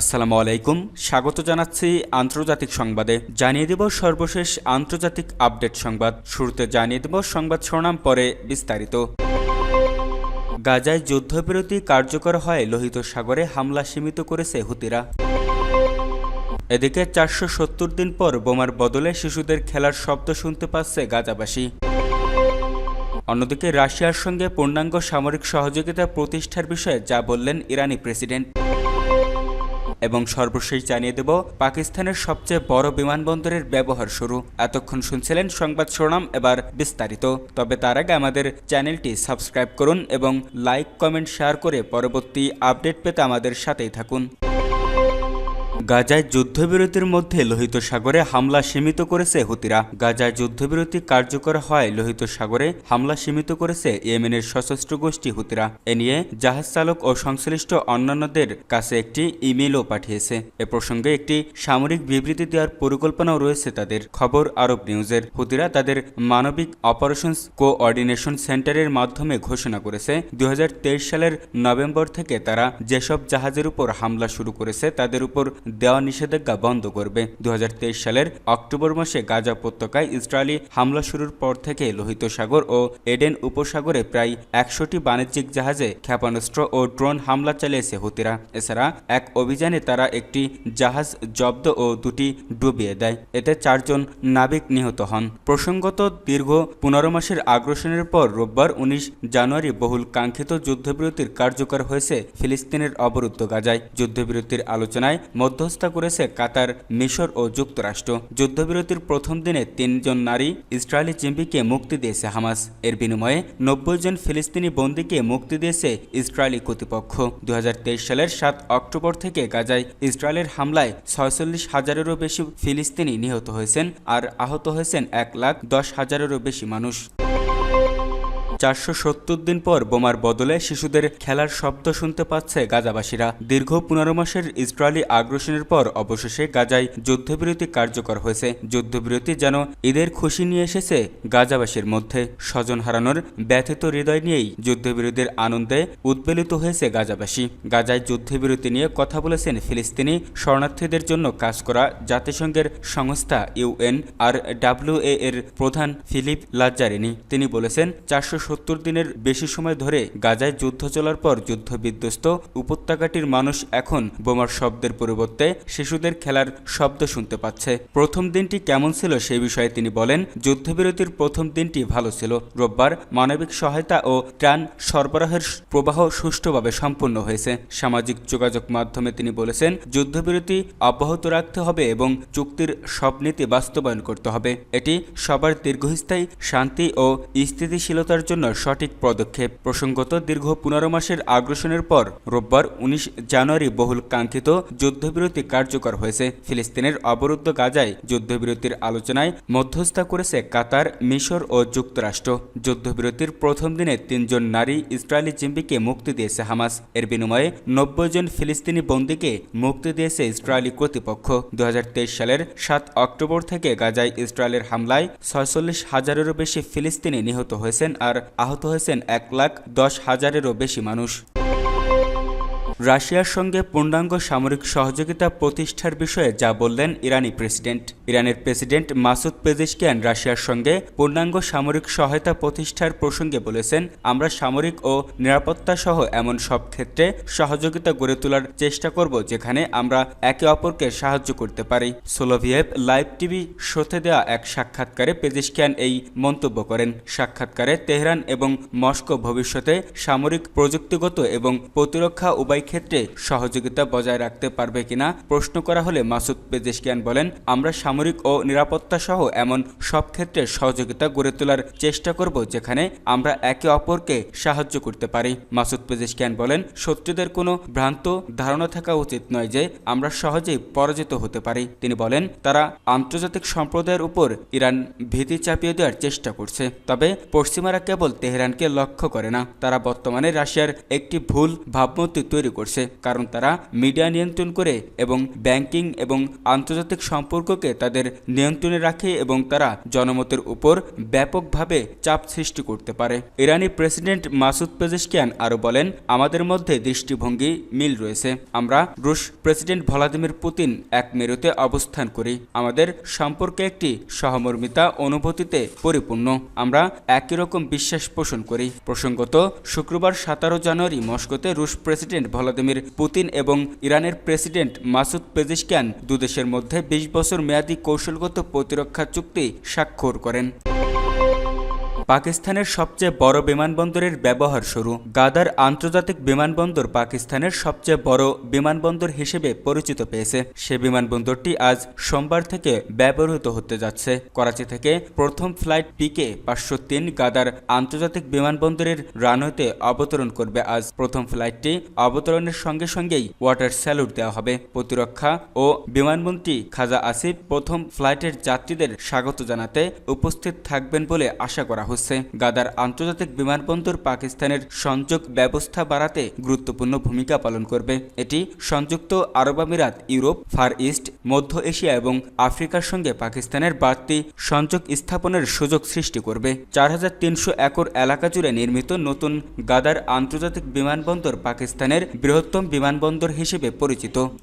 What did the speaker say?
আসসালামু আলাইকুম। স্বাগত জানাচ্ছি আন্তর্জাতিক সংবাদে। জানিয়ে দেব সর্বশেষ আন্তর্জাতিক আপডেট সংবাদ। শুরুতে জানিয়ে দেব সংবাদ শিরোনাম, পরে বিস্তারিত। গাজায় যুদ্ধবিরতি কার্যকর হয়, লোহিত সাগরে হামলা সীমিত করেছে হুতিরা। এদিকে চারশো সত্তর দিন পর বোমার বদলে শিশুদের খেলার শব্দ শুনতে পাচ্ছে গাজাবাসী। অন্যদিকে রাশিয়ার সঙ্গে পূর্ণাঙ্গ সামরিক সহযোগিতা প্রতিষ্ঠার বিষয়ে যা বললেন ইরানি প্রেসিডেন্ট। এবং সর্বশেষ জানিয়ে দেব, পাকিস্তানের সবচেয়ে বড় বিমানবন্দরের ব্যবহার শুরু। এতক্ষণ শুনছিলেন সংবাদ শিরোনাম, এবার বিস্তারিত। তবে তার আগে আমাদের চ্যানেলটি সাবস্ক্রাইব করুন এবং লাইক, কমেন্ট, শেয়ার করে পরবর্তী আপডেট পেতে আমাদের সাথেই থাকুন। গাজায় যুদ্ধবিরতির মধ্যে লোহিত সাগরে হামলা সীমিত করেছে হুতিরা। গাজায় যুদ্ধবিরতি কার্যকর হয় লোহিত সাগরে, হামলা সীমিত করেছে ইয়েমেনের সশস্ত্র গোষ্ঠী হুতিরা। এ নিয়ে জাহাজ চালক ও সংশ্লিষ্ট অন্যান্যদের কাছে একটি ইমেলও পাঠিয়েছে। এ প্রসঙ্গে একটি সামরিক বিবৃতি দেওয়ার পরিকল্পনাও রয়েছে তাদের। খবর আরব নিউজের। হুতিরা তাদের মানবিক অপারেশনস কোঅর্ডিনেশন সেন্টারের মাধ্যমে ঘোষণা করেছে দুই হাজার তেইশ সালের নভেম্বর থেকে তারা যেসব জাহাজের উপর হামলা শুরু করেছে তাদের উপর দেওয়া নিষেধাজ্ঞা বন্ধ করবে। দু হাজার তেইশ সালের অক্টোবর মাসে গাজা উপত্যকায় ইসরায়েলি হামলা শুরুর পর থেকে লোহিত সাগর ও এডেন উপসাগরে প্রায় একশোটি বাণিজ্যিক জাহাজে ক্ষেপণাস্ত্র ও ড্রোন হামলা চালিয়েছে হুতিরা। এছাড়া এক অভিযানে তারা একটি জাহাজ জব্দ ও দুটি ডুবিয়ে দেয়। এতে চারজন নাবিক নিহত হন। প্রসঙ্গত, দীর্ঘ পনেরো মাসের আগ্রাসনের পর রোববার উনিশ জানুয়ারি বহুল কাঙ্ক্ষিত যুদ্ধবিরতির কার্যকর হয়েছে ফিলিস্তিনের অবরুদ্ধ গাজায়। যুদ্ধবিরতির আলোচনায় মধ্যস্থতা করেছে কাতার, মিশর ও যুক্তরাষ্ট্র। যুদ্ধবিরতির প্রথম দিনে তিনজন নারী ইসরায়েলি জিম্বিকে মুক্তি দিয়েছে হামাস। এর বিনিময়ে নব্বই জন ফিলিস্তিনি বন্দীকে মুক্তি দিয়েছে ইসরায়েলি কর্তৃপক্ষ। দু হাজার তেইশ সালের সাত অক্টোবর থেকে গাজায় ইসরায়েলের হামলায় ছয়চল্লিশ হাজারেরও বেশি ফিলিস্তিনি নিহত হয়েছেন আর আহত হয়েছেন এক লাখ দশ হাজারেরও বেশি মানুষ। চারশো সত্তর দিন পর বোমার বদলে শিশুদের খেলার শব্দ শুনতে পাচ্ছে গাজাবাসীরা। দীর্ঘ পনেরো মাসের ইসরায়েলি আগ্রাসনের পর অবশেষে গাজায় যুদ্ধবিরতি কার্যকর হয়েছে। যুদ্ধবিরতি যেন ঈদের খুশি নিয়ে এসেছে গাজাবাসীর মধ্যে। স্বজন হারানোর ব্যথিত হৃদয় নিয়েই যুদ্ধবিরতির আনন্দে উদ্বেলিত হয়েছে গাজাবাসী। গাজায় যুদ্ধবিরতি নিয়ে কথা বলেছেন ফিলিস্তিনি শরণার্থীদের জন্য কাজ করা জাতিসংঘের সংস্থা ইউএন আর ডাব্লিউএ এর প্রধান ফিলিপ লাজ্জারিনি। তিনি বলেছেন, চারশো সত্তর দিনের বেশি সময় ধরে গাজায় যুদ্ধ চলার পর যুদ্ধ বিধ্বস্ত উপত্যকাটির মানুষ এখন বোমার শব্দের পরিবর্তে শিশুদের খেলার শব্দ শুনতে পাচ্ছে। প্রথম দিনটি কেমন ছিল সেই বিষয়ে তিনি বলেন, যুদ্ধবিরতির প্রথম দিনটি ভালো ছিল। রোববার মানবিক সহায়তা ও ত্রাণ সরবরাহের প্রবাহ সুষ্ঠুভাবে সম্পন্ন হয়েছে। সামাজিক যোগাযোগ মাধ্যমে তিনি বলেছেন, যুদ্ধবিরতি অব্যাহত রাখতে হবে এবং চুক্তির সব নীতি বাস্তবায়ন করতে হবে। এটি সবার দীর্ঘস্থায়ী শান্তি ও স্থিতিশীলতার জন্য সঠিক পদক্ষেপ। প্রসঙ্গত, দীর্ঘ পনেরো মাসের আগ্রাসনের পর রোববার উনিশ জানুয়ারি বহুল কাঙ্ক্ষিত যুদ্ধবিরতি কার্যকর হয়েছে। ফিলিস্তিনের অবরুদ্ধ গাজায় যুদ্ধবিরতির আলোচনায় মধ্যস্থতা করেছে কাতার, মিশর ও যুক্তরাষ্ট্র। যুদ্ধবিরতির প্রথম দিনে তিনজন নারী ইসরায়েলি জিম্বিকে মুক্তি দিয়েছে হামাস। এর বিনিময়ে নব্বই জন ফিলিস্তিনি বন্দীকে মুক্তি দিয়েছে ইসরায়েলি কর্তৃপক্ষ। দু হাজার তেইশ সালের সাত অক্টোবর থেকে গাজায় ইসরায়েলের হামলায় ছয়চল্লিশ হাজারেরও বেশি ফিলিস্তিনি নিহত হয়েছেন আর আহত হয়েছেন এক লাখ দশ হাজারেরও বেশি মানুষ। রাশিয়ার সঙ্গে পূর্ণাঙ্গ সামরিক সহযোগিতা প্রতিষ্ঠার বিষয়ে যা বললেন ইরানি প্রেসিডেন্ট। ইরানের প্রেসিডেন্ট মাসুদ পেজিশকিয়ান রাশিয়ার সঙ্গে পূর্ণাঙ্গ সামরিক সহায়তা প্রতিষ্ঠার প্রসঙ্গে বলেছেন, আমরা সামরিক ও নিরাপত্তা সহ এমন সব ক্ষেত্রে সহযোগিতা গড়ে তোলার চেষ্টা করব যেখানে আমরা একে অপরকে সাহায্য করতে পারি। সোলোভিয়েভ লাইভ টিভি শোতে দেওয়া এক সাক্ষাৎকারে পেজিশকিয়ান এই মন্তব্য করেন। সাক্ষাৎকারে তেহরান এবং মস্কো ভবিষ্যতে সামরিক প্রযুক্তিগত এবং প্রতিরক্ষা উভয় ক্ষেত্রে সহযোগিতা বজায় রাখতে পারবে কিনা প্রশ্ন করা হলে মাসুদ পেজেশকিয়ান বলেন, আমরা সামরিক ও নিরাপত্তা সহ এমন সব ক্ষেত্রে সহযোগিতা গড়ে তোলার চেষ্টা করব যেখানে আমরা একে অপরকে সাহায্য করতে পারি। মাসুদ পেজেশকিয়ান বলেন, শত্রুদের কোনো ভ্রান্ত ধারণা থাকা উচিত নয় যে আমরা সহজেই পরাজিত হতে পারি। তিনি বলেন, তারা আন্তর্জাতিক সম্প্রদায়ের উপর ইরান ভীতি চাপিয়ে দেওয়ার চেষ্টা করছে, তবে পশ্চিমারা কেবল তেহরানকে লক্ষ্য করে না। তারা বর্তমানে রাশিয়ার একটি ভুল ভাবমূর্তি তৈরি করছে, কারণ তারা মিডিয়া নিয়ন্ত্রণ করে এবং ব্যাংকিং এবং আন্তর্জাতিক সম্পর্ককে তাদের নিয়ন্ত্রণে রাখে এবং তারা জনমতের উপর ব্যাপকভাবে চাপ সৃষ্টি করতে পারে। ইরানি প্রেসিডেন্ট মাসুদ পেজেশকিয়ান আরও বলেন, আমাদের মধ্যে দৃষ্টিভঙ্গি মিল রয়েছে। আমরা রুশ প্রেসিডেন্ট ভলাদিমির পুতিন এক মেরুতে অবস্থান করি। আমাদের সম্পর্কে একটি সহমর্মিতা অনুভূতিতে পরিপূর্ণ। আমরা একই রকম বিশ্বাস পোষণ করি। প্রসঙ্গত, শুক্রবার সতেরো জানুয়ারি মস্কোতে রুশ প্রেসিডেন্ট ভলাদিমির পুতিন এবং ইরানের প্রেসিডেন্ট মাসুদ পেজিশকিয়ান দুদেশের মধ্যে বিশ বছর মেয়াদী কৌশলগত প্রতিরক্ষা চুক্তি স্বাক্ষর করেন। পাকিস্তানের সবচেয়ে বড় বিমানবন্দরের ব্যবহার শুরু। গাদার আন্তর্জাতিক বিমানবন্দর পাকিস্তানের সবচেয়ে বড় বিমানবন্দর হিসেবে পরিচিত পেয়েছে। সে বিমানবন্দরটি আজ সোমবার থেকে ব্যবহৃত হতে যাচ্ছে। করাচি থেকে প্রথম ফ্লাইট পিকে পাঁচশো তিন গাদার আন্তর্জাতিক বিমানবন্দরের রানওয়েতে অবতরণ করবে আজ। প্রথম ফ্লাইটটি অবতরণের সঙ্গে সঙ্গেই ওয়াটার স্যালুট দেওয়া হবে। প্রতিরক্ষা ও বিমানমন্ত্রী খাজা আসিফ প্রথম ফ্লাইটের যাত্রীদের স্বাগত জানাতে উপস্থিত থাকবেন বলে আশা করা হচ্ছে। গাদার আন্তর্জাতিক বিমানবন্দর পাকিস্তানের সংযোগ ব্যবস্থা বাড়াতে গুরুত্বপূর্ণ ভূমিকা পালন করবে। এটি সংযুক্ত আরব আমিরাত, ইউরোপ, ফার ইস্ট, মধ্য এশিয়া এবং আফ্রিকার সঙ্গে পাকিস্তানের বাড়তি সংযোগ স্থাপনের সুযোগ সৃষ্টি করবে। চার হাজার তিনশো একর এলাকা জুড়ে নির্মিত নতুন গাদার আন্তর্জাতিক বিমানবন্দর পাকিস্তানের বৃহত্তম বিমানবন্দর হিসেবে পরিচিত।